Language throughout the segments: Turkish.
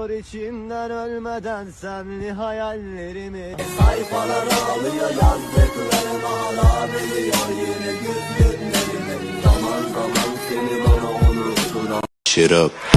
Ağlıyor içimden ölmeden senli hayallerimi? Sayfalar ağlıyor yazdıklarım Hala yine gün günlerimi Zaman zaman seni bana unutturan Shut up.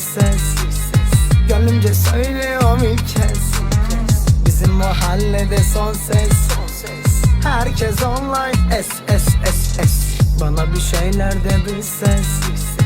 Ses Gönlümce söylüyorum ilk kez. Bizim mahallede son ses. Herkes online. S S S S. Bana bir şeyler de bir ses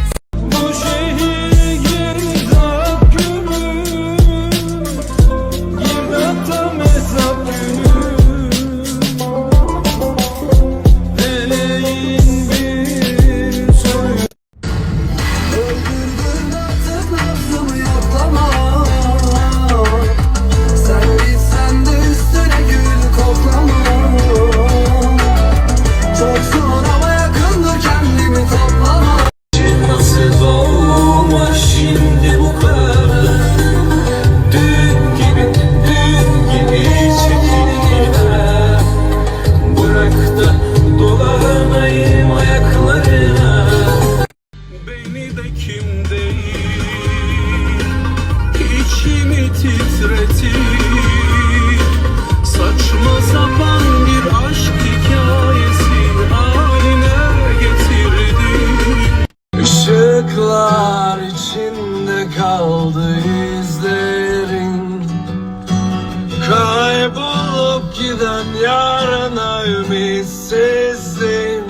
Giden yarına ümitsizdim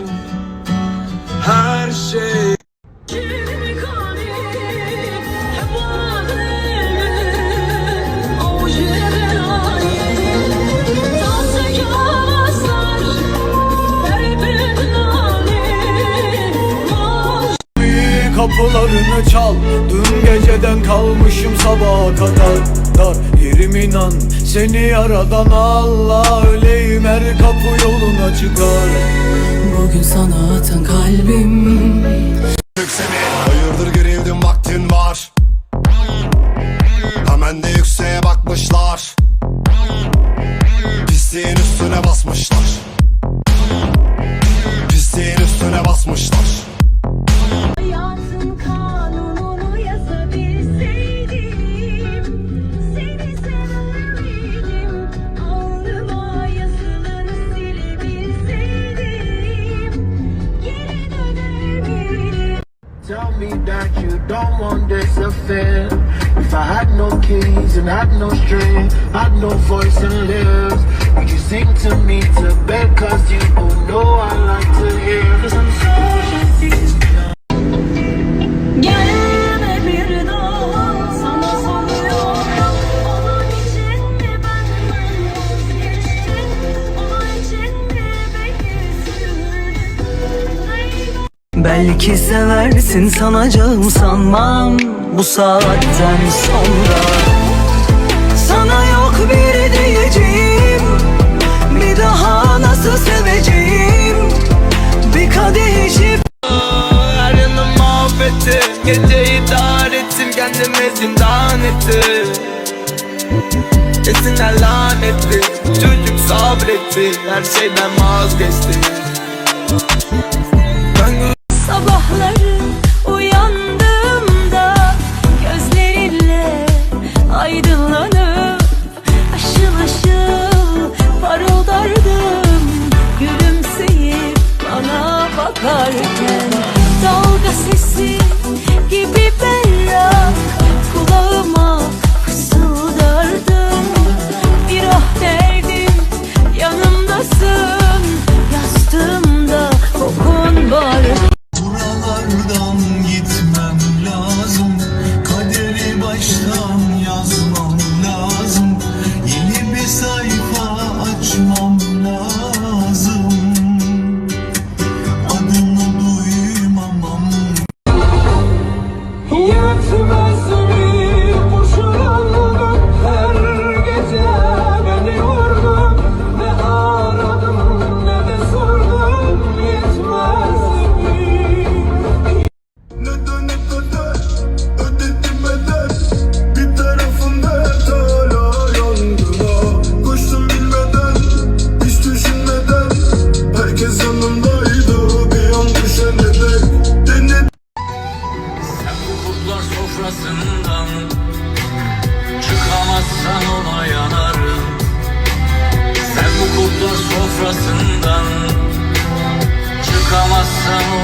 Her şey Kapılarını çal. Dün geceden kalmışım sabaha kadar Dar yerim inan Seni yaradan Allah. Öleyim her kapı yoluna çıkar. Bugün sana atan kalbim. Hayırdır gerildim vaktin var. Hemen de yükseğe bakmışlar. Pisliğin üstüne basmışlar Tell me that you don't want this affair. If I had no keys and had no string, had no voice and lips, would you sing to me to bed? Cause you know I like to hear. Cause I'm so Belki seversin sanacağım sanmam. Bu saatten sonra Sana yok bir diyeceğim. Bir daha nasıl seveceğim? Bir kadeh içip Her yanım mahvettim Geceyi dar ettim Kendime zindan ettim Esinler lanetli Çocuk sabretti Her şeyden vazgeçti. Ben sabahları. soul